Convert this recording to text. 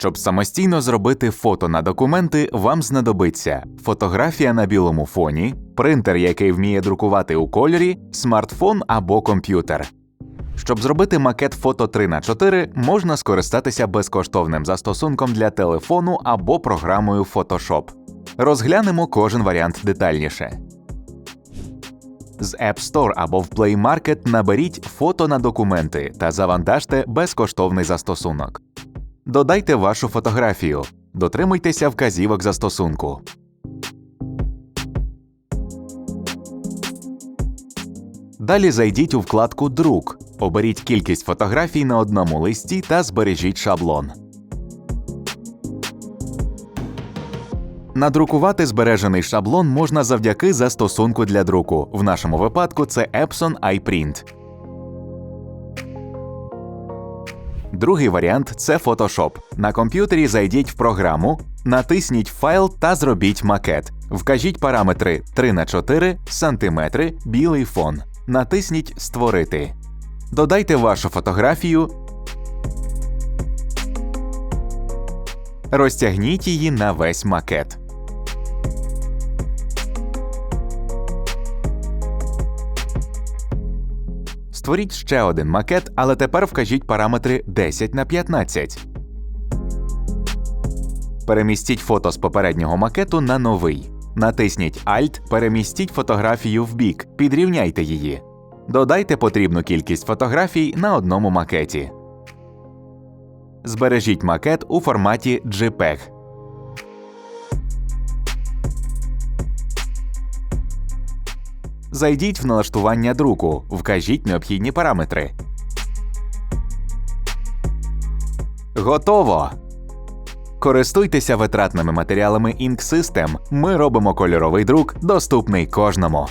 Щоб самостійно зробити фото на документи, вам знадобиться фотографія на білому фоні, принтер, який вміє друкувати у кольорі, смартфон або комп'ютер. Щоб зробити макет фото 3 на 4 можна скористатися безкоштовним застосунком для телефону або програмою Photoshop. Розглянемо кожен варіант детальніше. З App Store або в Play Market наберіть фото на документи та завантажте безкоштовний застосунок. Додайте вашу фотографію. Дотримуйтеся вказівок застосунку. Далі зайдіть у вкладку Друк. Оберіть кількість фотографій на одному листі та збережіть шаблон. Надрукувати збережений шаблон можна завдяки застосунку для друку. В нашому випадку це Epson iPrint. Другий варіант це Photoshop. На комп'ютері зайдіть в програму, натисніть файл та зробіть макет. Вкажіть параметри 3 на 4 см, білий фон. Натисніть Створити. Додайте вашу фотографію. Розтягніть її на весь макет. Створіть ще один макет, але тепер вкажіть параметри 10 на 15. Перемістіть фото з попереднього макету на новий. Натисніть Alt, перемістіть фотографію в бік, підрівняйте її. Додайте потрібну кількість фотографій на одному макеті. Збережіть макет у форматі JPEG. Зайдіть в налаштування друку, вкажіть необхідні параметри. Готово! Користуйтеся витратними матеріалами Ink System. Ми робимо кольоровий друк доступний кожному.